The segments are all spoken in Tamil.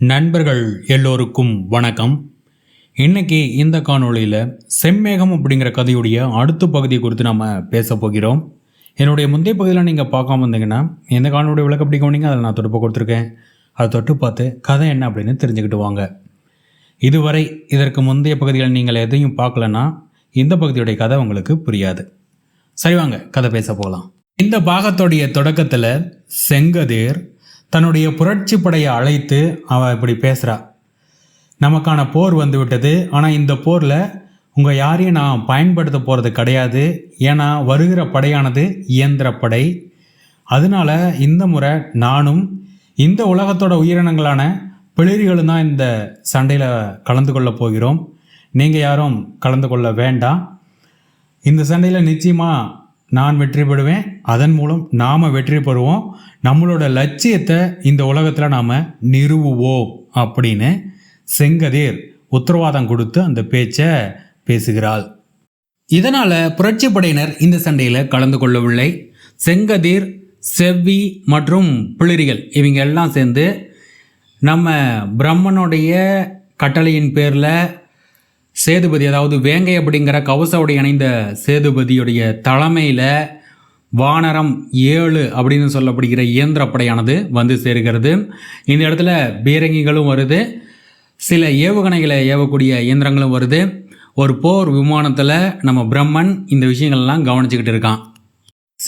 நண்பர்கள் எல்லோருக்கும் வணக்கம். இன்னைக்கு இந்த காணொளியில் செம்மேகம் அப்படிங்கிற கதையுடைய அடுத்த பகுதியை குறித்து நம்ம பேச போகிறோம். என்னுடைய முந்தைய பகுதியில் நீங்கள் பார்க்காம வந்தீங்கன்னா இந்த காணொலிய விளக்க அப்படி கவனிங்க அதில் நான் தொடுப்பு கொடுத்துருக்கேன். அதை தொட்டு பார்த்து கதை என்ன அப்படின்னு தெரிஞ்சுக்கிட்டு வாங்க. இதுவரை இதற்கு முந்தைய பகுதிகள் நீங்கள் எதையும் பார்க்கலன்னா இந்த பகுதியுடைய கதை உங்களுக்கு புரியாது. சரி வாங்க கதை பேச போகலாம் இந்த பாகத்துடைய தொடக்கத்தில் செங்கதேர் தன்னுடைய புரட்சி படையை அழைத்து அவள் இப்படி பேசுகிறா நமக்கான போர் வந்து விட்டது. ஆனால் இந்த போரில் உங்கள் யாரையும் நான் பயன்படுத்த போகிறது கிடையாது. ஏன்னா வருகிற படையானது இயந்திர படை. அதனால இந்த முறை நானும் இந்த உலகத்தோட உயிரினங்களான பிளிரிகளும் தான் இந்த சண்டையில் கலந்து கொள்ளப் போகிறோம். நீங்கள் யாரும் கலந்து கொள்ள வேண்டாம். இந்த சண்டையில் நிச்சயமாக நான் வெற்றி பெறுவேன் அதன் மூலம் நாம் வெற்றி பெறுவோம் நம்மளோட லட்சியத்தை இந்த உலகத்தில் நாம் நிறுவுவோம் அப்படின்னு செங்கதீர் உத்தரவாதம் கொடுத்து அந்த பேச்சை பேசுகிறாள். இதனால் புரட்சி படையினர் இந்த சண்டையில் கலந்து கொள்ளவில்லை. செங்கதீர் செவ்வி மற்றும் பிளிரிகள் இவங்க எல்லாம் சேர்ந்து நம்ம பிரம்மனுடைய கட்டளையின் பேரில் சேதுபதி அதாவது வேங்கை அப்படிங்கிற கவசோடு இணைந்த சேதுபதியுடைய தலைமையில் வானரம் ஏழு அப்படின்னு சொல்லப்படுகிற இயந்திரப்படையானது வந்து சேருகிறது. இந்த இடத்துல பீரங்கிகளும் வருது. சில ஏவுகணைகளை ஏவக்கூடிய இயந்திரங்களும் வருது. ஒரு போர் விமானத்தில் நம்ம பிரம்மன் இந்த விஷயங்கள்லாம் கவனிச்சுக்கிட்டு இருக்கான்.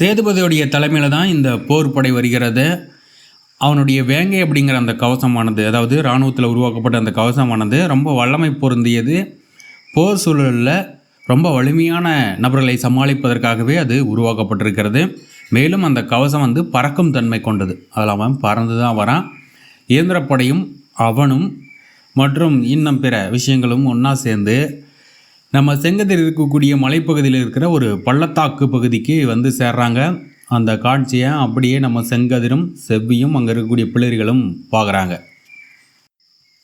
சேதுபதியுடைய தலைமையில் தான் இந்த போர் படை வருகிறது. அவனுடைய வேங்கை அப்படிங்கிற அந்த கவசமானது அதாவது இராணுவத்தில் உருவாக்கப்பட்ட அந்த கவசமானது ரொம்ப வல்லமை பொருந்தியது. போர் சூழலில் ரொம்ப வலிமையான நபர்களை சமாளிப்பதற்காகவே அது உருவாக்கப்பட்டிருக்கிறது. மேலும் அந்த கவசம் வந்து பறக்கும் தன்மை கொண்டது. அதில் அவன் பறந்து தான் வரான். இயந்திரப்படையும் அவனும் மற்றும் இன்னும் பிற விஷயங்களும் ஒன்றா சேர்ந்து நம்ம செங்கதில் இருக்கக்கூடிய மலைப்பகுதியில் இருக்கிற ஒரு பள்ளத்தாக்கு பகுதிக்கு வந்து சேர்றாங்க. அந்த காட்சியை அப்படியே நம்ம செங்கதிரும் செவ்வியும் அங்கே இருக்கக்கூடிய பிள்ளைகளும் பார்க்குறாங்க.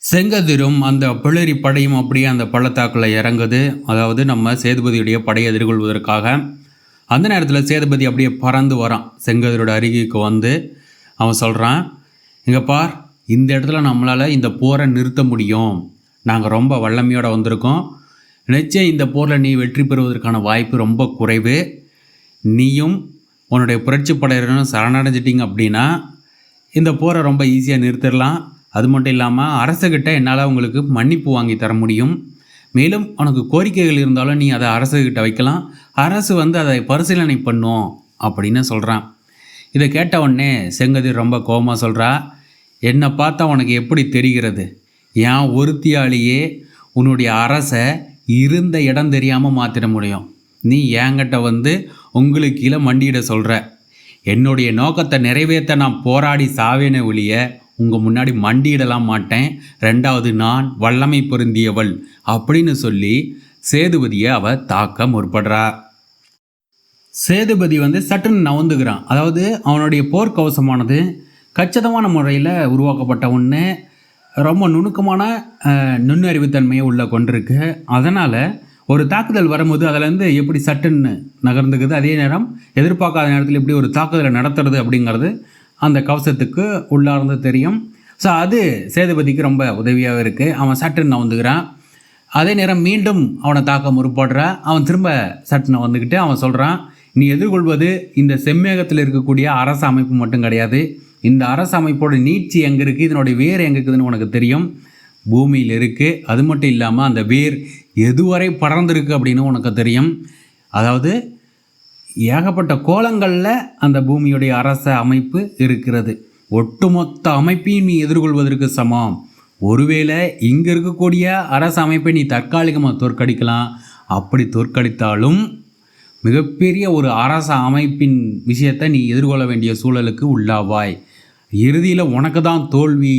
செங்கதிரும் அந்த பிளரி படையும் அப்படியே அந்த பள்ளத்தாக்கில் இறங்குது. அதாவது நம்ம சேதுபதியுடைய படையை எதிர்கொள்வதற்காக. அந்த நேரத்தில் சேதுபதி அப்படியே பறந்து வரான். செங்கதிரோட அருகிக்கு வந்து அவன் சொல்கிறான் இங்கே பார் இந்த இடத்துல நம்மளால் இந்த போரை நிறுத்த முடியும். நாங்கள் ரொம்ப வல்லமையோடு வந்திருக்கோம். நிச்சயம் இந்த போரில் நீ வெற்றி பெறுவதற்கான வாய்ப்பு ரொம்ப குறைவு. நீயும் உன்னுடைய புரட்சி படையினரும் சரணடைஞ்சிட்டிங்க அப்படின்னா இந்த போரை ரொம்ப ஈஸியாக நிறுத்திடலாம். அது மட்டும் இல்லாமல் அரசுக்கிட்ட என்னால் உங்களுக்கு மன்னிப்பு வாங்கி தர முடியும். மேலும் உனக்கு கோரிக்கைகள் இருந்தாலும் நீ அதை அரசுக்கிட்ட வைக்கலாம். அரசு வந்து அதை பரிசீலனை பண்ணும் அப்படின்னு சொல்கிறான் இதை கேட்ட உடனே செங்கதிர் ரொம்ப கோபமாக சொல்கிறா என்னை பார்த்தா உனக்கு எப்படி தெரிகிறது? ஏன் ஒருத்தியாலேயே உன்னுடைய அரசை இருந்த இடம் தெரியாமல் மாற்றிட முடியும். நீ என்கிட்ட வந்து உங்களுக்கு கீழே மண்டியிட சொல்கிற என்னுடைய நோக்கத்தை நிறைவேற்ற நான் போராடி சாவேனே ஒழிய உங்கள் முன்னாடி மண்டியிடலாம் மாட்டேன். ரெண்டாவது நான் வல்லமை பொருந்தியவள் அப்படின்னு சொல்லி சேதுபதியை அவ தாக்க முற்படுறா சேதுபதி வந்து சட்டுன்னு நவந்துக்கிறான். அதாவது அவனுடைய போர்க்கவசமானது கச்சிதமான முறையில் உருவாக்கப்பட்ட ஒன்று ரொம்ப நுணுக்கமான நுண்ணறிவுத்தன்மையை உள்ள கொண்டிருக்கு. அதனால் ஒரு தாக்குதல் வரும்போது அதுலேருந்து எப்படி சட்டுன்னு நகர்ந்துக்குது? அதே நேரம் எதிர்பார்க்காத நேரத்தில் எப்படி ஒரு தாக்குதலை நடத்துறது அப்படிங்கிறது அந்த கவசத்துக்கு உள்ளார்ந்து தெரியும். ஸோ அது சேதுபதிக்கு ரொம்ப உதவியாக இருக்குது அவன் சட்டுன்னு வந்துக்கிறான் அதே நேரம் மீண்டும் அவனை தாக்க முற்படுற அவன் திரும்ப சட்டுன்னு வந்துக்கிட்டு அவன் சொல்கிறான் நீ எதிர்கொள்வது இந்த செம்மேகத்தில் இருக்கக்கூடிய அரசு அமைப்பு மட்டும் கிடையாது. இந்த அரசு அமைப்போட நீட்சி எங்கே இருக்குது இதனுடைய வேர் எங்கே இருக்குதுன்னு உனக்கு தெரியும். பூமியில் இருக்குது அது மட்டும் இல்லாமல் அந்த வேர் எதுவரை படர்ந்துருக்கு அப்படின்னு உனக்கு தெரியும். அதாவது ஏகப்பட்ட கோலங்களில் அந்த பூமியுடைய அரச அமைப்பு இருக்கிறது. ஒட்டுமொத்த அமைப்பையும் நீ எதிர்கொள்வதற்கு சமம். ஒருவேளை இங்கே இருக்கக்கூடிய அரசு அமைப்பை நீ தற்காலிகமாக தோற்கடிக்கலாம். அப்படி தோற்கடித்தாலும் மிகப்பெரிய ஒரு அரச அமைப்பின் விஷயத்தை நீ எதிர்கொள்ள வேண்டிய சூழலுக்கு உள்ளாவாய். இறுதியில் உனக்கு தான் தோல்வி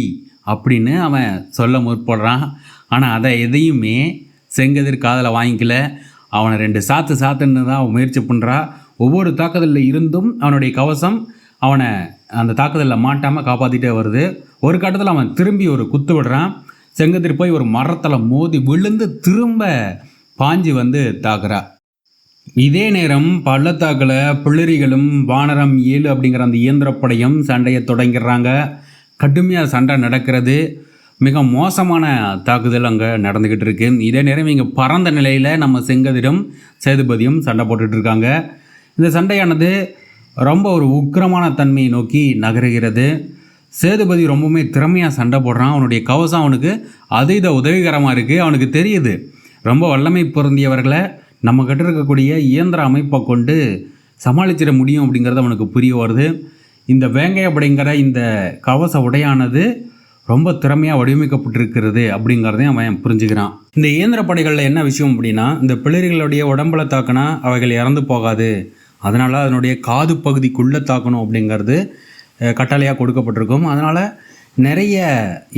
அப்படின்னு அவன் சொல்ல முற்படுறான். ஆனால் அதை எதையுமே செங்கதிர் காதலை வாங்கிக்கல. அவனை ரெண்டு சாத்து சாத்துன்னு தான் அவன் முயற்சி பண்ணுறா ஒவ்வொரு தாக்குதலில் இருந்தும் அவனுடைய கவசம் அவனை அந்த தாக்குதலில் மாட்டாமல் காப்பாற்றிட்டே வருது. ஒரு கட்டத்தில் அவன் திரும்பி ஒரு குத்து விடுறான். செங்கதிர் போய் ஒரு மரத்தில் மோதி விழுந்து திரும்ப பாஞ்சி வந்து தாக்குறா. இதே நேரம் பள்ளத்தாக்கில் புள்ளரிகளும் வானரம் ஏழு அப்படிங்கிற அந்த இயந்திரப்படையும் சண்டையை தொடங்கிடுறாங்க. கடுமையாக சண்டை நடக்கிறது. மிக மோசமான தாக்குதல் அங்கே நடந்துக்கிட்டு இருக்குது இதே நேரம் இங்கே பறந்த நிலையில் நம்ம செங்கதிரும் சேதுபதியும் சண்டை போட்டுட்ருக்காங்க இருக்காங்க. இந்த சண்டையானது ரொம்ப ஒரு உக்கிரமான தன்மையை நோக்கி நகருகிறது. சேதுபதி ரொம்பவுமே திறமையாக சண்டை போடுறான். அவனுடைய கவசம் அவனுக்கு அதீத உதவிகரமாக இருக்குது அவனுக்கு தெரியுது. ரொம்ப வல்லமை பொருந்தியவர்களை நம்ம கிட்ட இருக்கக்கூடிய இயந்திர அமைப்பை கொண்டு சமாளிச்சிட முடியும் அப்படிங்கிறது அவனுக்கு புரிய வருது. இந்த வேங்கை அப்படிங்கிற இந்த கவச உடையானது ரொம்ப திறமையாக வடிவமைக்கப்பட்டிருக்கிறது அப்படிங்கிறதையும் அவன் புரிஞ்சுக்கிறான். இந்த இயந்திர படைகளில் என்ன விஷயம் அப்படின்னா இந்த பிள்ளைகளுடைய உடம்புல தாக்கினா அவைகள் இறந்து போகாது. அதனால் அதனுடைய காது பகுதிக்குள்ளே தாக்கணும் அப்படிங்கிறது கட்டளையாக கொடுக்கப்பட்டிருக்கும். அதனால் நிறைய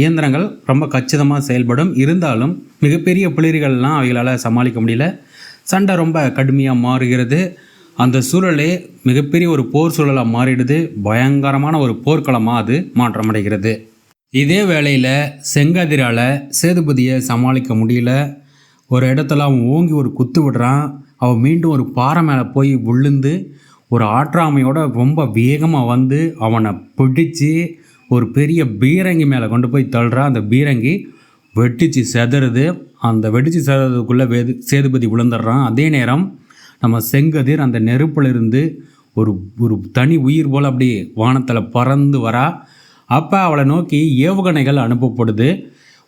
இயந்திரங்கள் ரொம்ப கச்சிதமாக செயல்படும். இருந்தாலும் மிகப்பெரிய பிளிரிகள்லாம் அவைகளால் சமாளிக்க முடியல. சண்டை ரொம்ப கடுமையாக மாறுகிறது. அந்த சூழலே மிகப்பெரிய ஒரு போர் சூழலாக மாறிடுது. பயங்கரமான ஒரு போர்க்களமாக அது மாற்றமடைகிறது. இதே வேளையில் செங்கதிரால் சேதுபதியை சமாளிக்க முடியல. ஒரு இடத்துல அவன் ஓங்கி ஒரு குத்து விடுறான். அவள் மீண்டும் ஒரு பாறை மேலே போய் விழுந்து ஒரு ஆற்றாமையோட ரொம்ப வேகமாக வந்து அவனை பிடிச்சு ஒரு பெரிய பீரங்கி மேலே கொண்டு போய் தள்ளுறான் அந்த பீரங்கி வெட்டிச்சு செதறுது. அந்த வெடிச்சு செதறதுக்குள்ளே வேது சேதுபதி விழுந்துடுறான். அதே நேரம் நம்ம செங்கதிர் அந்த நெருப்பில் இருந்து ஒரு ஒரு தனி உயிர் போல் அப்படி வானத்தில் பறந்து வரா. அப்போ அவளை நோக்கி ஏவுகணைகள் அனுப்பப்படுது.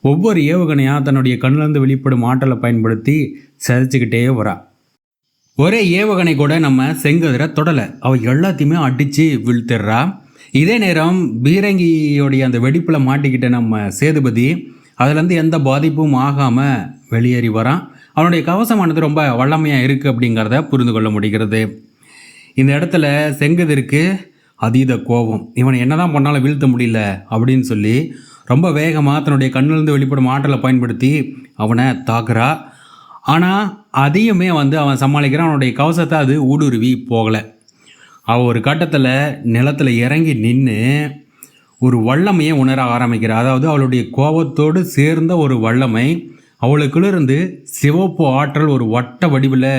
ஒவ்வொரு ஏவுகணையாக தன்னுடைய கண்ணிலிருந்து வெளிப்படும் ஆற்றலை பயன்படுத்தி சிதைச்சிக்கிட்டே வரா. ஒரே ஏவுகணை கூட நம்ம செங்கதிர தொடலை. அவள் எல்லாத்தையுமே அடித்து வீழ்த்திடுறா இதே நேரம் பீரங்கியோடைய அந்த வெடிப்பில் மாட்டிக்கிட்ட நம்ம சேதுபதி அதுலேருந்து எந்த பாதிப்பும் ஆகாமல் வெளியேறி வரான் அவனுடைய கவசமானது ரொம்ப வல்லமையாக இருக்குது அப்படிங்கிறத புரிந்து கொள்ள முடிகிறது. இந்த இடத்துல செங்கதிருக்கு அதீத கோபம். இவனை என்னதான் பண்ணாலும் வீழ்த்த முடியல அப்படின்னு சொல்லி ரொம்ப வேகமாக தன்னுடைய கண்ணிலிருந்து வெளிப்படும் ஆற்றலை பயன்படுத்தி அவனை தாக்குறா. ஆனால் அதையுமே வந்து அவன் சமாளிக்கிறான். அவனுடைய கவசத்தை அது ஊடுருவி போகலை. அவள் ஒரு கட்டத்தில் நிலத்தில் இறங்கி நின்று ஒரு வல்லமையை உணர ஆரம்பிக்கிறாள் அதாவது அவளுடைய கோபத்தோடு சேர்ந்த ஒரு வல்லமை அவளுக்குள்ளிருந்து சிவப்பு ஆற்றல் ஒரு வட்ட வடிவில்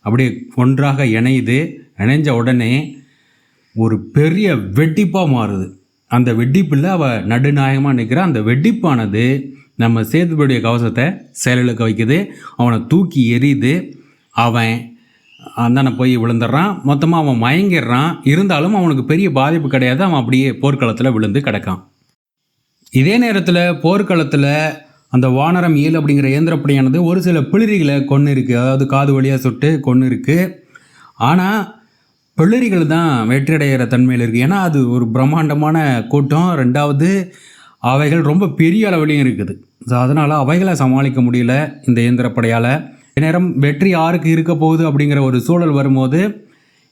அப்படியே ஒன்றாக இணையுது. இணைஞ்ச உடனே ஒரு பெரிய வெட்டிப்பாக மாறுது. அந்த வெடிப்பில் அவள் நடுநாயகமாக நிற்கிறான் அந்த வெடிப்பானது நம்ம சேதுபடிய கவசத்தை செயலுக்கு வைக்குது. அவனை தூக்கி எறியுது. அவன் அந்தான போய் விழுந்துடுறான். மொத்தமாக அவன் மயங்கிடுறான். இருந்தாலும் அவனுக்கு பெரிய பாதிப்பு கிடையாது. அவன் அப்படியே போர்க்களத்தில் விழுந்து கிடக்கான். இதே நேரத்தில் போர்க்களத்தில் அந்த வானரம் ஈல் அப்படிங்கிற இயந்திரப்படையானது ஒரு சில பிளிரிகளை கொன்று இருக்குது அதாவது காது வழியாக சுட்டு கொன்று இருக்குது ஆனால் பிளிரிகள் தான் வெற்றியடைகிற தன்மையில் இருக்குது ஏன்னா அது ஒரு பிரம்மாண்டமான கூட்டம். ரெண்டாவது அவைகள் ரொம்ப பெரிய அளவுலேயும் இருக்குது. ஸோ அதனால் அவைகளை சமாளிக்க முடியல இந்த இயந்திரப்படையால். நேரம் வெற்றி யாருக்கு இருக்க போகுது அப்படிங்கிற ஒரு சூழல் வரும்போது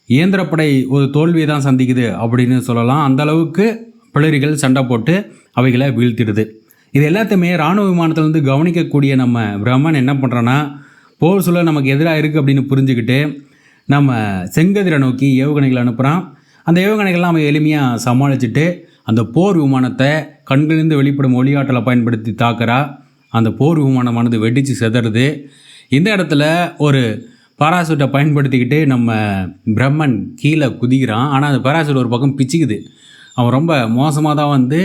இயந்திரப்படை ஒரு தோல்வியை தான் சந்திக்குது அப்படின்னு சொல்லலாம். அந்த அளவுக்கு பிளரிகள் சண்டை போட்டு அவைகளை வீழ்த்திடுது. இது எல்லாத்தையுமே இராணுவ விமானத்திலேருந்து கவனிக்கக்கூடிய நம்ம பிரம்மன் என்ன பண்ணுறோன்னா போர் சூழல் நமக்கு எதிராக இருக்குது அப்படின்னு புரிஞ்சுக்கிட்டு நம்ம செங்கதிரை நோக்கி ஏவுகணைகளை அனுப்புகிறான் அந்த ஏவுகணைகள்லாம் நம்ம எளிமையாக சமாளிச்சுட்டு அந்த போர் விமானத்தை கண்களிலிருந்து வெளிப்படும் ஒளியாற்றலை பயன்படுத்தி தாக்குறா. அந்த போர் விமானமானது வெடித்து செதறது. இந்த இடத்துல ஒரு பாராசூட்டை பயன்படுத்திக்கிட்டு நம்ம பிரம்மன் கீழே குதிக்கிறான். ஆனால் அந்த பாராசூட் ஒரு பக்கம் பிச்சுக்குது. அவன் ரொம்ப மோசமாக தான் வந்து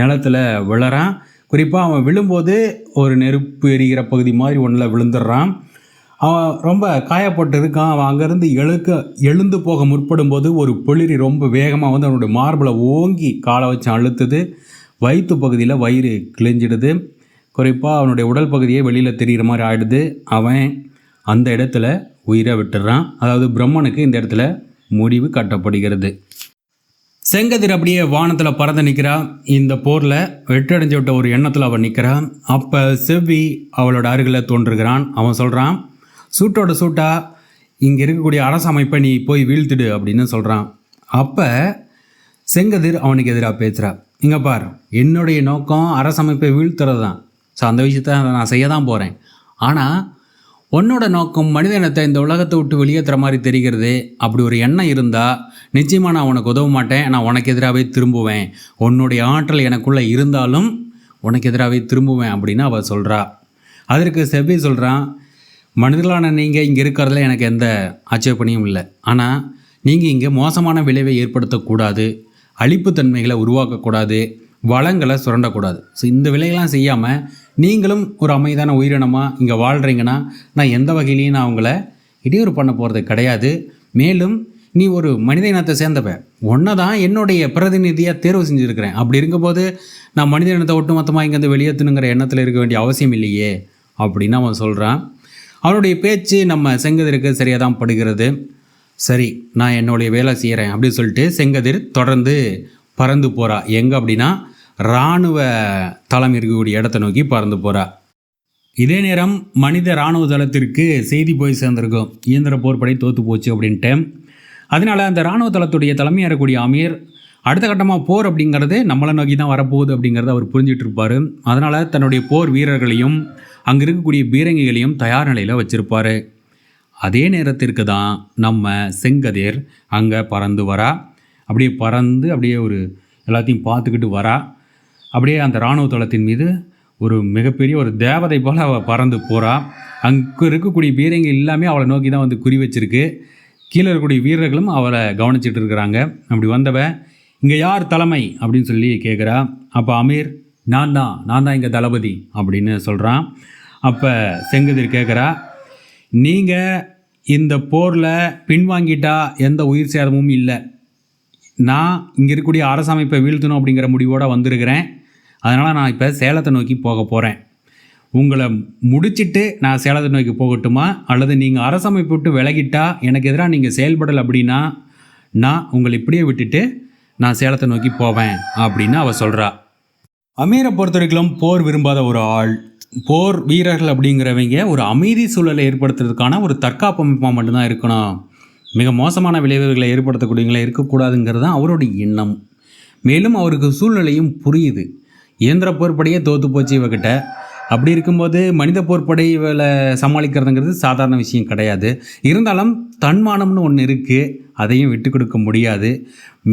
நிலத்தில் விழறான். குறிப்பாக அவன் விழும்போது ஒரு நெருப்பு எரிகிற பகுதி மாதிரி ஒன்றில் விழுந்துடுறான். அவன் ரொம்ப காயப்பட்டு இருக்கான். அவன் அங்கேருந்து எழுக்க எழுந்து போக முற்படும் போது ஒரு பொளிரி ரொம்ப வேகமாக வந்து அவனுடைய மார்பில் ஓங்கி காலை வச்சு அழுத்துது. வயிற்று பகுதியில் வயிறு கிழிஞ்சிடுது. குறிப்பாக அவனுடைய உடல் பகுதியே வெளியில் தெரிகிற மாதிரி ஆகிடுது அவன் அந்த இடத்துல உயிரை விட்டுறான். அதாவது பிரம்மனுக்கு இந்த இடத்துல முடிவு கட்டப்படுகிறது. செங்கதிர் அப்படியே வானத்தில் பறந்து நிற்கிறான் இந்த போரில் வெற்றடைஞ்சு விட்ட ஒரு எண்ணத்தில் அவன் நிற்கிறான் அப்போ செவ்வி அவளோட அருகில் தோன்றுகிறான். அவன் சொல்கிறான் சூட்டோட சூட்டா இங்கே இருக்கக்கூடிய அரசு அமைப்பை நீ போய் வீழ்த்திடு அப்படின்னு சொல்கிறான் அப்போ செங்கதிர் அவனுக்கு எதிராக பேசுகிறான் இங்கே பார் என்னுடைய நோக்கம் அரசமைப்பை வீழ்த்துறது தான் ஸோ அந்த விஷயத்த நான் செய்ய தான் போகிறேன் ஆனால் உன்னோட நோக்கம் மனித இனத்தை இந்த உலகத்தை விட்டு வெளியேற்றுற மாதிரி தெரிகிறது அப்படி ஒரு எண்ணம் இருந்தால் நிச்சயமாக நான் உனக்கு உதவ மாட்டேன். நான் உனக்கு எதிராகவே திரும்புவேன். உன்னுடைய ஆற்றல் எனக்குள்ளே இருந்தாலும் உனக்கு எதிராகவே திரும்புவேன் அப்படின்னு அவள் சொல்கிறா அதற்கு செவ்வி சொல்கிறான் மனிதர்களான நீங்கள் இங்கே இருக்கிறதுல எனக்கு எந்த ஆட்சேபனையும் இல்லை. ஆனால் நீங்கள் இங்கே மோசமான விளைவை ஏற்படுத்தக்கூடாது. அழிப்புத்தன்மைகளை உருவாக்கக்கூடாது வளங்களை சுரண்டக்கூடாது. ஸோ இந்த விலையெல்லாம் செய்யாமல் நீங்களும் ஒரு அமைதியான உயிரினமாக இங்கே வாழ்கிறீங்கன்னா நான் எந்த வகையிலையும் நான் அவங்கள இடையூறு பண்ண போகிறது கிடையாது. மேலும் நீ ஒரு மனித இனத்தை சேர்ந்தவ ஒன்றை தான் என்னுடைய பிரதிநிதியாக தேர்வு செஞ்சுருக்கிறேன். அப்படி இருக்கும்போது நான் மனித இனத்தை ஒட்டுமொத்தமாக இங்கேருந்து வெளியேற்றணுங்கிற எண்ணத்தில் இருக்க வேண்டிய அவசியம் இல்லையே அப்படின்னு அவன் சொல்கிறான் அவனுடைய பேச்சு நம்ம செங்குதற்கு சரியாக தான் படுகிறது. சரி நான் என்னுடைய வேலை செய்கிறேன் அப்படின்னு சொல்லிட்டு செங்கதிர் தொடர்ந்து பறந்து போகிறா எங்கே அப்படின்னா இராணுவ தளம் இருக்கக்கூடிய இடத்த நோக்கி பறந்து போகிறா இதே நேரம் மனித இராணுவ தளத்திற்கு செய்தி போய் சேர்ந்திருக்கும். இயந்திர போர்ப்படை தோற்று போச்சு அப்படின்ட்டு. அதனால அந்த இராணுவ தளத்துடைய தலைமையாக இருக்கக்கூடிய அமீர் அடுத்த கட்டமாக போர் அப்படிங்கிறது நம்மளை நோக்கி தான் வரப்போகுது அப்படிங்கிறத அவர் புரிஞ்சிட்டு இருப்பார். அதனால் தன்னுடைய போர் வீரர்களையும் அங்கே இருக்கக்கூடிய பீரங்கிகளையும் தயார் நிலையில் வச்சுருப்பார். அதே நேரத்திற்கு தான் நம்ம செங்கதிர் அங்கே பறந்து வரா. அப்படியே பறந்து அப்படியே ஒரு எல்லாத்தையும் பார்த்துக்கிட்டு வரா. அப்படியே அந்த இராணுவ தளத்தின் மீது ஒரு மிகப்பெரிய ஒரு தேவதை போல் அவள் பறந்து போகிறா அங்கே இருக்கக்கூடிய வீரங்கள் எல்லாமே அவளை நோக்கி தான் வந்து குறி வச்சிருக்கு. கீழே இருக்கக்கூடிய வீரர்களும் அவளை கவனிச்சிட்டு இருக்கிறாங்க. அப்படி வந்தவ இங்கே யார் தலைமை? அப்படின்னு சொல்லி கேட்குறா அப்போ அமீர் நான் தான் நான் தான் இங்கே தளபதி அப்படின்னு சொல்கிறான் அப்போ செங்கதிர் கேட்குறா நீங்கள் இந்த போரில் பின்வாங்கிட்டா எந்த உயிர் சேதமும் இல்லை. நான் இங்கே இருக்கக்கூடிய அரசமைப்பை வீழ்த்தணும் அப்படிங்கிற முடிவோடு வந்திருக்கிறேன். அதனால் நான் இப்போ சேலத்தை நோக்கி போக போகிறேன் உங்களை முடிச்சுட்டு நான் சேலத்தை நோக்கி போகட்டுமா? அல்லது நீங்கள் அரசமைப்பு விட்டு விலகிட்டா எனக்கு எதிராக நீங்கள் செயல்படலை அப்படின்னா நான் உங்களை இப்படியே விட்டுட்டு நான் சேலத்தை நோக்கி போவேன் அப்படின்னு அவள் சொல்கிறா அமீரை பொறுத்த வரைக்கும் போர் விரும்பாத ஒரு ஆள். போர் வீரர்கள் அப்படிங்கிறவங்க ஒரு அமைதி சூழலை ஏற்படுத்துறதுக்கான ஒரு தற்காப்பு அமைப்பாக மட்டும்தான் இருக்கணும். மிக மோசமான விளைவுகளை ஏற்படுத்தக்கூடியவங்களே இருக்கக்கூடாதுங்கிறது தான் அவருடைய எண்ணம். மேலும் அவருக்கு சூழ்நிலையும் புரியுது. இயந்திர போர்ப்படையே தோற்று போச்சு இவகிட்ட. அப்படி இருக்கும்போது மனித போர்ப்படை இவளை சமாளிக்கிறதுங்கிறது சாதாரண விஷயம் கிடையாது. இருந்தாலும் தன்மானம்னு ஒன்று இருக்குது அதையும் விட்டு கொடுக்க முடியாது.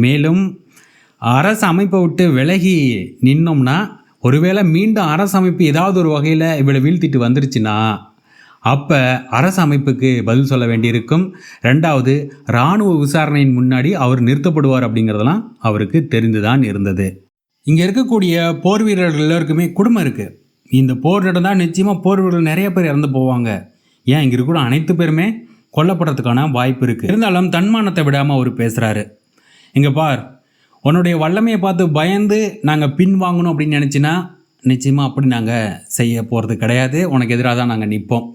மேலும் அரசு அமைப்பை விட்டு விலகி நின்னோம்னா ஒருவேளை மீண்டும் அரசு அமைப்பு ஏதாவது ஒரு வகையில் இவளை வீழ்த்திட்டு வந்துருச்சுன்னா அப்போ அரசு அமைப்புக்கு பதில் சொல்ல வேண்டியிருக்கும். ரெண்டாவது இராணுவ விசாரணையின் முன்னாடி அவர் நிறுத்தப்படுவார் அப்படிங்கிறதெல்லாம் அவருக்கு தெரிந்துதான் இருந்தது. இங்கே இருக்கக்கூடிய போர் வீரர்கள் எல்லோருக்குமே குடும்பம் இருக்குது இந்த போர் நடந்தால் நிச்சயமாக போர் வீரர்கள் நிறைய பேர் இறந்து போவாங்க. ஏன்? இங்கே இருக்கிற அனைத்து பேருமே கொல்லப்படுறதுக்கான வாய்ப்பு இருக்குது இருந்தாலும் தன்மானத்தை விடாமல் அவர் பேசுகிறாரு இங்கே பார் உன்னுடைய வல்லமையை பார்த்து பயந்து நாங்கள் பின் வாங்கணும் அப்படின்னு நினச்சின்னா நிச்சயமாக அப்படி நாங்கள் செய்ய போகிறது கிடையாது. உனக்கு எதிராக தான் நாங்கள் நிற்போம்.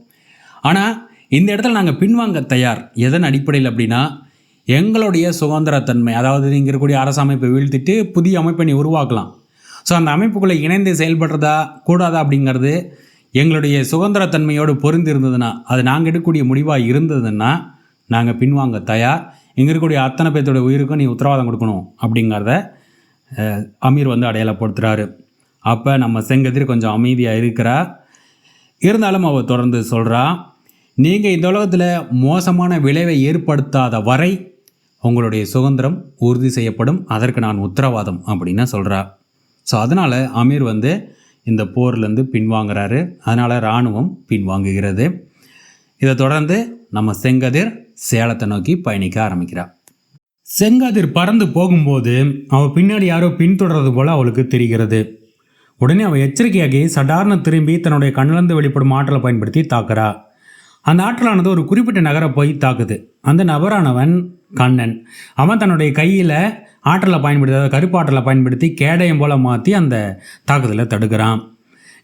ஆனால் இந்த இடத்துல நாங்கள் பின்வாங்க தயார். எதன் அடிப்படையில் அப்படின்னா எங்களுடைய சுதந்திரத்தன்மை. அதாவது இங்கே இருக்கக்கூடிய அரசமைப்பை வீழ்த்திட்டு புதிய அமைப்பை நீ உருவாக்கலாம். ஸோ அந்த அமைப்புக்குள்ளே இணைந்து செயல்படுறதா கூடாதா அப்படிங்கிறது எங்களுடைய சுதந்திரத்தன்மையோடு பொருந்து இருந்ததுன்னா அது நாங்கள் எடுக்கக்கூடிய முடிவாக இருந்ததுன்னா நாங்கள் பின்வாங்க தயார். இங்கே இருக்கக்கூடிய அத்தனை பேர்த்தோட உயிருக்கும் நீ உத்தரவாதம் கொடுக்கணும் அப்படிங்கிறத அமீர் வந்து அடையாளப்படுத்துகிறாரு அப்போ நம்ம செங்கதிர் கொஞ்சம் அமைதியாக இருக்கிறா இருந்தாலும் அவள் தொடர்ந்து சொல்கிறா நீங்கள் இந்த உலகத்தில் மோசமான விளைவை ஏற்படுத்தாத வரை உங்களுடைய சுதந்திரம் உறுதி செய்யப்படும். அதற்கு நான் உத்தரவாதம் அப்படின்னு சொல்கிறா ஸோ அதனால் அமீர் வந்து இந்த போர்லேருந்து பின்வாங்குறாரு. அதனால் இராணுவம் பின்வாங்குகிறது. இதை தொடர்ந்து நம்ம செங்கதிர் சேலத்தை நோக்கி பயணிக்க ஆரம்பிக்கிறாள் செங்கதிர் பறந்து போகும்போது அவள் பின்னாடி யாரோ பின்தொடர்றது போல அவளுக்கு தெரிகிறது. உடனே அவள் எச்சரிக்கையாகி சடார்னு திரும்பி தன்னுடைய கண்ணிலிருந்து வெளிப்படும் ஆற்றலை பயன்படுத்தி தாக்குறா. அந்த ஆற்றலானது ஒரு குறிப்பிட்ட நகரை போய் தாக்குது. அந்த நபரானவன் கண்ணன். அவன் தன்னுடைய கையில் ஆற்றலை பயன்படுத்தி அதாவது கருப்பாற்றலை பயன்படுத்தி கேடயம் போல மாற்றி அந்த தாக்குதலை தடுக்கிறான்.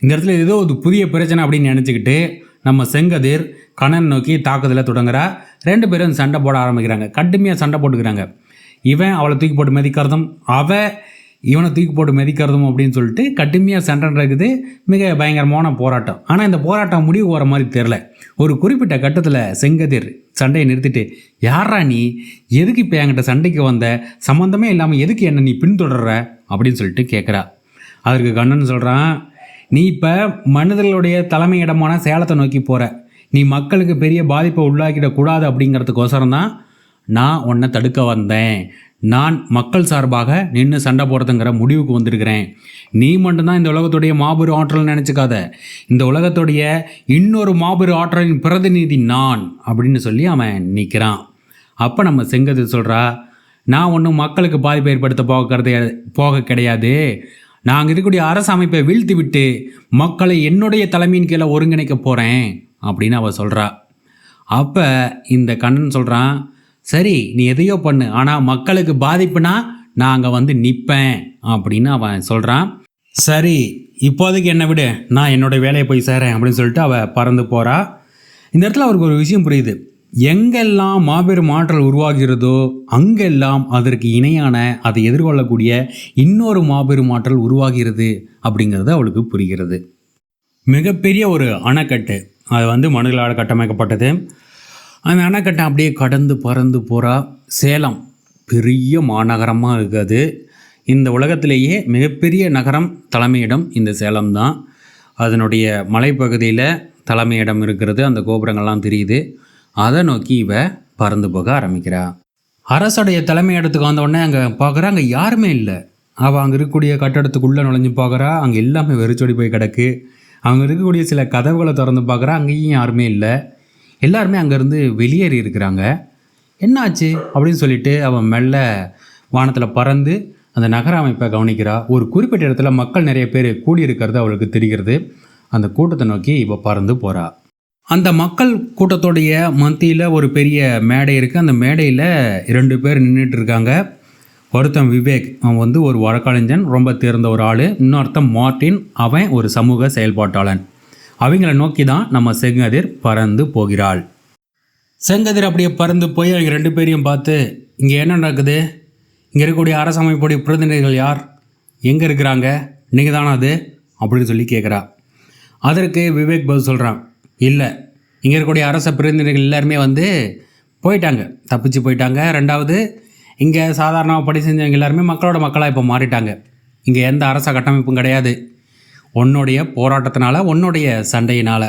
இந்த இடத்துல ஏதோ ஒரு புதிய பிரச்சனை அப்படின்னு நினச்சிக்கிட்டு நம்ம செங்கதிர் கண்ணன் நோக்கி தாக்குதலை தொடங்குறா. ரெண்டு பேரும் சண்டை போட ஆரம்பிக்கிறாங்க. கடுமையாக சண்டை போட்டுக்கிறாங்க. இவன் அவளை தூக்கி போட்டு மிதிக்கிறதும் அவன் இவனை தூக்கி போட்டு மிதிக்கிறதும் அப்படின்னு சொல்லிட்டு கடுமையாக சண்டை நடக்குது. மிக பயங்கரமான போராட்டம். ஆனால் இந்த போராட்டம் முடிவு போகிற மாதிரி தெரில ஒரு குறிப்பிட்ட கட்டத்தில் செங்கதிர் சண்டையை நிறுத்திட்டு யாரா நீ? எதுக்கு இப்போ என்கிட்ட சண்டைக்கு வந்த? சம்மந்தமே இல்லாமல் எதுக்கு என்னை நீ பின்தொடர்ற? அப்படின்னு சொல்லிட்டு கேட்குறா அதற்கு கண்ணன் சொல்கிறான் நீ இப்போ மனிதர்களுடைய தலைமையிடமான சேலத்தை நோக்கி போகிற நீ மக்களுக்கு பெரிய பாதிப்பை உள்ளாக்கிடக்கூடாது அப்படிங்கிறதுக்கோசரம் தான் நான் உன்னை தடுக்க வந்தேன். நான் மக்கள் சார்பாக நின்று சண்டை போடுறதுங்கிற முடிவுக்கு வந்திருக்கிறேன். நீ மட்டும்தான் இந்த உலகத்துடைய மாபெரும் ஆற்றல் நினச்சிக்காத. இந்த உலகத்துடைய இன்னொரு மாபெரும் ஆற்றலின் பிரதிநிதி நான் அப்படின்னு சொல்லி அவன் நிற்கிறான் அப்போ நம்ம செங்கது சொல்கிறா நான் ஒன்றும் மக்களுக்கு பாதிப்பு ஏற்படுத்த போகிறது போக கிடையாது. நாங்கள் இருக்கக்கூடிய அரசு அமைப்பை வீழ்த்தி விட்டு மக்களை என்னுடைய தலைமையின் கீழே ஒருங்கிணைக்க போகிறேன் அப்படின்னு அவள் சொல்கிறா அப்போ இந்த கண்ணன் சொல்கிறான் சரி நீ எதையோ பண்ணு. ஆனால் மக்களுக்கு பாதிப்புனா நான் அங்கே வந்து நிற்பேன் அப்படின்னு அவன் சொல்கிறான் சரி இப்போதைக்கு என்னை விடு. நான் என்னோட வேலையை போய் சேரேன் அப்படின்னு சொல்லிட்டு அவள் பறந்து போகிறா இந்த இடத்துல அவருக்கு ஒரு விஷயம் புரியுது. எங்கெல்லாம் மாபெரும் ஆற்றல் உருவாகிறதோ அங்கெல்லாம் அதற்கு இணையான அதை எதிர்கொள்ளக்கூடிய இன்னொரு மாபெரும் ஆற்றல் உருவாகிறது அப்படிங்கிறது அவளுக்கு புரிகிறது. மிகப்பெரிய ஒரு அணைக்கட்டு. அது வந்து மனுகளால் கட்டமைக்கப்பட்டது. அந்த அணைக்கட்டை அப்படியே கடந்து பறந்து போகிறா சேலம். பெரிய மாநகரமாக இருக்குது இந்த உலகத்திலேயே மிகப்பெரிய நகரம் தலைமையிடம் இந்த சேலம் தான். அதனுடைய மலைப்பகுதியில் தலைமையிடம் இருக்கிறது அந்த கோபுரங்கள்லாம் தெரியுது. அதை நோக்கி இவ பறந்து போக ஆரம்பிக்கிறா. அரசுடைய தலைமையிடத்துக்கு வந்தவுடனே அங்கே பார்க்குறா அங்கே யாருமே இல்லை. அவள் அங்கே இருக்கக்கூடிய கட்டடத்துக்குள்ளே நுழைஞ்சு பார்க்குறா அங்கே எல்லாமே வெறிச்சோடி போய் கிடக்கு. அங்கே இருக்கக்கூடிய சில கதவுகளை திறந்து பார்க்குறா அங்கேயும் யாருமே இல்லை. எல்லாருமே அங்கேருந்து வெளியேறி இருக்கிறாங்க. என்னாச்சு? அப்படின்னு சொல்லிட்டு அவன் மெல்ல வானத்தில் பறந்து அந்த நகர அமைப்பை கவனிக்கிறா. ஒரு குறிப்பிட்ட இடத்துல மக்கள் நிறைய பேர் கூடியிருக்கிறது அவளுக்கு தெரிகிறது. அந்த கூட்டத்தை நோக்கி இப்போ பறந்து போகிறா அந்த மக்கள் கூட்டத்துடைய மத்தியில் ஒரு பெரிய மேடை இருக்குது அந்த மேடையில் இரண்டு பேர் நின்றுட்டு இருக்காங்க. ஒருத்தன் விவேக். அவன் வந்து ஒரு வழக்கறிஞன் ரொம்ப தேர்ந்த ஒரு ஆள். இன்னொருத்தன் மார்ட்டின் அவன் ஒரு சமூக செயல்பாட்டாளன். அவங்கள நோக்கி தான் நம்ம செங்கதிர் பறந்து போகிறாள். செங்கதிர் அப்படியே பறந்து போய் அவங்க ரெண்டு பேரையும் பார்த்து இங்கே என்ன நடக்குது? இங்கே இருக்கக்கூடிய அரசமைப்புடைய பிரதிநிதிகள் யார்? எங்கே இருக்கிறாங்க? நீங்கள் தானே அது? அப்படின்னு சொல்லி கேட்குறா அதற்கு விவேக் பதில் சொல்கிறான் இல்லை இங்கே இருக்கக்கூடிய அரச பிரதிநிதிகள் எல்லாருமே வந்து போயிட்டாங்க. தப்பிச்சு போயிட்டாங்க. ரெண்டாவது இங்கே சாதாரணமாக படி செஞ்சவங்க எல்லாருமே மக்களோட மக்களாக இப்போ மாறிட்டாங்க. இங்கே எந்த அரச கட்டமைப்பும் கிடையாது. உன்னுடைய போராட்டத்தினால உன்னுடைய சண்டையினால்.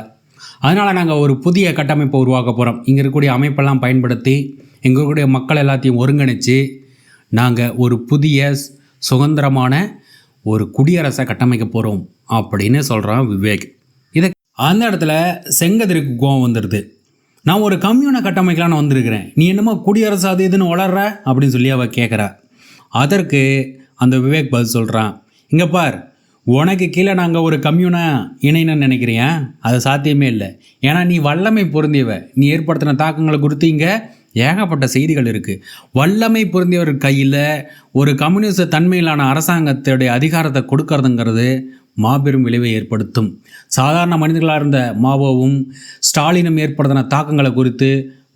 அதனால் நாங்கள் ஒரு புதிய கட்டமைப்பை உருவாக்க போகிறோம் இங்கே இருக்கக்கூடிய அமைப்பெல்லாம் பயன்படுத்தி இங்கே இருக்கக்கூடிய மக்கள் எல்லாத்தையும் ஒருங்கிணைச்சு நாங்கள் ஒரு புதிய சுதந்திரமான ஒரு குடியரசை கட்டமைக்க போகிறோம் அப்படின்னு சொல்கிறான் விவேக். இதை அந்த இடத்துல செங்கதிருக்கு கோவம் வந்துடுது நான் ஒரு கம்யூனை கட்டமைக்கலான்னு வந்திருக்கிறேன். நீ என்னமோ குடியரசு அது இதுன்னு வளர்ற அப்படின்னு சொல்லி அவள் கேட்குறா அதற்கு அந்த விவேக் பதில் சொல்கிறான் இங்கே பார் உனக்கு கீழே நாங்கள் ஒரு கம்யூனை இணைன்னு நினைக்கிறியா? அது சாத்தியமே இல்லை. ஏன்னா நீ வல்லமை பொருந்தியவ. நீ ஏற்படுத்தின தாக்கங்களை குறித்து இங்கே ஏகப்பட்ட செய்திகள் இருக்குது வல்லமை பொருந்தியவர் கையில் ஒரு கம்யூனிச தன்மையிலான அரசாங்கத்துடைய அதிகாரத்தை கொடுக்கறதுங்கிறது மாபெரும் விளைவை ஏற்படுத்தும். சாதாரண மனிதர்களாக இருந்த மாவோவும் ஸ்டாலினும் ஏற்படுத்தின தாக்கங்களை குறித்து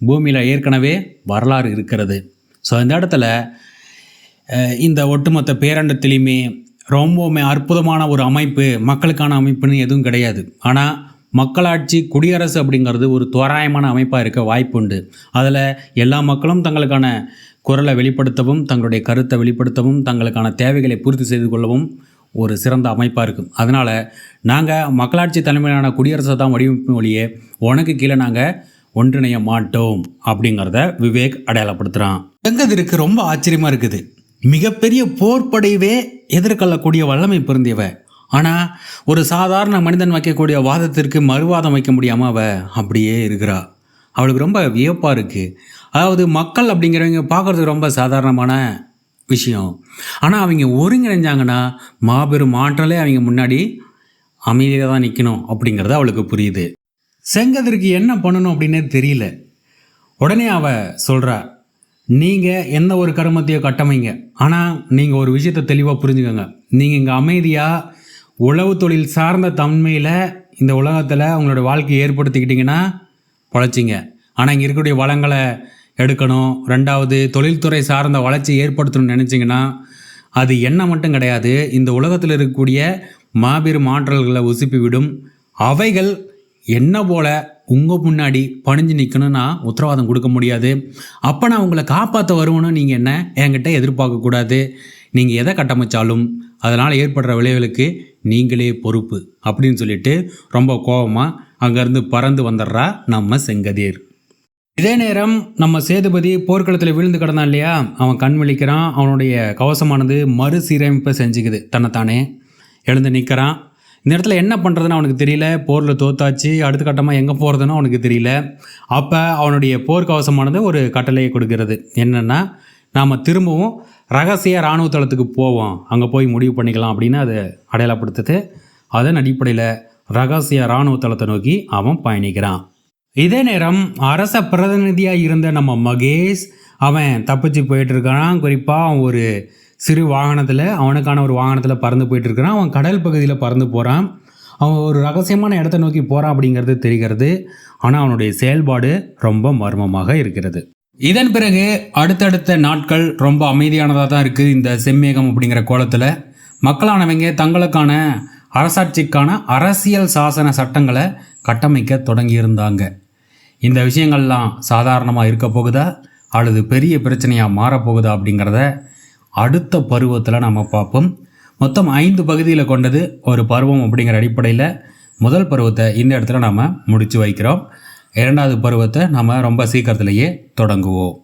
பூமியில் ஏற்கனவே வரலாறு இருக்கிறது. ஸோ இந்த இடத்துல இந்த ஒட்டுமொத்த பேரண்டத்திலையுமே ரொம்பவுமே அற்புதமான ஒரு அமைப்பு மக்களுக்கான அமைப்புன்னு எதுவும் கிடையாது. ஆனால் மக்களாட்சி குடியரசு அப்படிங்கிறது ஒரு தோராயமான அமைப்பாக இருக்க வாய்ப்புண்டு அதில் எல்லா மக்களும் தங்களுக்கான குரலை வெளிப்படுத்தவும் தங்களுடைய கருத்தை வெளிப்படுத்தவும் தங்களுக்கான தேவைகளை பூர்த்தி செய்து கொள்ளவும் ஒரு சிறந்த அமைப்பாக இருக்கும். அதனால் நாங்கள் மக்களாட்சி தலைமையிலான குடியரசை தான் வடிவமைப்பு வழியே உனக்கு கீழே நாங்கள் ஒன்றிணைய மாட்டோம் அப்படிங்கிறத விவேக் அடையாளப்படுத்துகிறான் எங்கதிருக்கு ரொம்ப ஆச்சரியமாக இருக்குது. மிகப்பெரிய போர்ப்படையவே எதிர்கொள்ளக்கூடிய வல்லமை பொருந்தியவ. ஆனால் ஒரு சாதாரண மனிதன் வைக்கக்கூடிய வாதத்திற்கு மறுவாதம் வைக்க முடியாமல் அவ அப்படியே இருக்கிறா. அவளுக்கு ரொம்ப வியப்பாக இருக்குது அதாவது மக்கள் அப்படிங்கிறவங்க பார்க்குறதுக்கு ரொம்ப சாதாரணமான விஷயம். ஆனால் அவங்க ஒருங்கிணைஞ்சாங்கன்னா மாபெரும் ஆற்றலே அவங்க முன்னாடி அமைதியாக தான் நிற்கணும் அப்படிங்கிறது அவளுக்கு புரியுது. செங்கதிற்கு என்ன பண்ணணும் அப்படின்னே தெரியல. உடனே அவ சொல்கிறா நீங்கள் எந்த ஒரு கருமத்தையோ கட்டமைங்க. ஆனால் நீங்கள் ஒரு விஷயத்தை தெளிவாக புரிஞ்சுக்கோங்க. நீங்கள் இங்கே அமைதியாக உழவு தொழில் சார்ந்த தன்மையில் இந்த உலகத்தில் உங்களோட வாழ்க்கையை ஏற்படுத்திக்கிட்டிங்கன்னா பொழைச்சிங்க. ஆனால் இங்கே இருக்கக்கூடிய வளங்களை எடுக்கணும். ரெண்டாவது தொழில்துறை சார்ந்த வளர்ச்சி ஏற்படுத்தணும்னு நினச்சிங்கன்னா அது என்ன மட்டும் கிடையாது. இந்த உலகத்தில் இருக்கக்கூடிய மாபெரும் ஆற்றல்களை உசுப்பி விடும். அவைகள் என்ன போல் உங்கள் முன்னாடி பணிஞ்சு நிற்கணும்னா உத்தரவாதம் கொடுக்க முடியாது. அப்போ நான் உங்களை காப்பாற்ற வருவேன்னு நீங்கள் என்ன? என்கிட்ட எதிர்பார்க்கக்கூடாது நீங்கள் எதை கட்டமைச்சாலும் அதனால் ஏற்படுற விளைவுகளுக்கு நீங்களே பொறுப்பு அப்படின்னு சொல்லிட்டு ரொம்ப கோபமாக அங்கேருந்து பறந்து வந்துடுறா நம்ம செங்கதீர். இதே நேரம் நம்ம சேதுபதி போர்க்களத்தில் விழுந்து கிடந்தான் இல்லையா? அவன் கண் விழிக்கிறான். அவனுடைய கவசமானது மறுசீரமைப்பை செஞ்சுக்குது. தன்னைத்தானே எழுந்து நிற்கிறான் இந்த இடத்துல என்ன பண்ணுறதுன்னு அவனுக்கு தெரியல. போரில் தோத்தாச்சு. அடுத்த கட்டமாக எங்கே போகிறதுன்னு அவனுக்கு தெரியல. அப்போ அவனுடைய போர்க்கவசமானது ஒரு கட்டளையை கொடுக்கிறது. என்னென்னா நாம் திரும்பவும் ரகசிய இராணுவ தளத்துக்கு போவோம். அங்கே போய் முடிவு பண்ணிக்கலாம் அப்படின்னு அதை அடையாளப்படுத்துது. அதன் அடிப்படையில் ரகசிய இராணுவ தளத்தை நோக்கி அவன் பயணிக்கிறான். இதே நேரம் அரச பிரதிநிதியாக இருந்த நம்ம மகேஷ் அவன் தப்பிச்சு போயிட்டுருக்கான். குறிப்பாக அவன் ஒரு சிறு வாகனத்தில் அவனுக்கான ஒரு வாகனத்தில் பறந்து போயிட்டுருக்கிறான். அவன் கடல் பகுதியில் பறந்து போகிறான் அவன் ஒரு ரகசியமான இடத்த நோக்கி போகிறான் அப்படிங்கிறது தெரிகிறது. ஆனால் அவனுடைய செயல்பாடு ரொம்ப மர்மமாக இருக்கிறது. இதன் பிறகு அடுத்தடுத்த நாட்கள் ரொம்ப அமைதியானதாக தான் இருக்குது இந்த செம்மேகம் அப்படிங்கிற கோலத்தில். மக்களானவங்க தங்களுக்கான அரசாட்சிக்கான அரசியல் சாசன சட்டங்களை கட்டமைக்க தொடங்கியிருந்தாங்க. இந்த விஷயங்கள்லாம் சாதாரணமாக இருக்க போகுதா? அல்லது பெரிய பிரச்சனையாக மாறப்போகுதா அப்படிங்கிறத அடுத்த பருவத்தில் நம்ம பார்ப்போம். மொத்தம் ஐந்து பகுதியில் கொண்டது ஒரு பருவம் அப்படிங்கிற அடிப்படையில் முதல் பருவத்தை இந்த இடத்துல நாம் முடித்து வைக்கிறோம். இரண்டாவது பருவத்தை நம்ம ரொம்ப சீக்கிரத்திலேயே தொடங்குவோம்.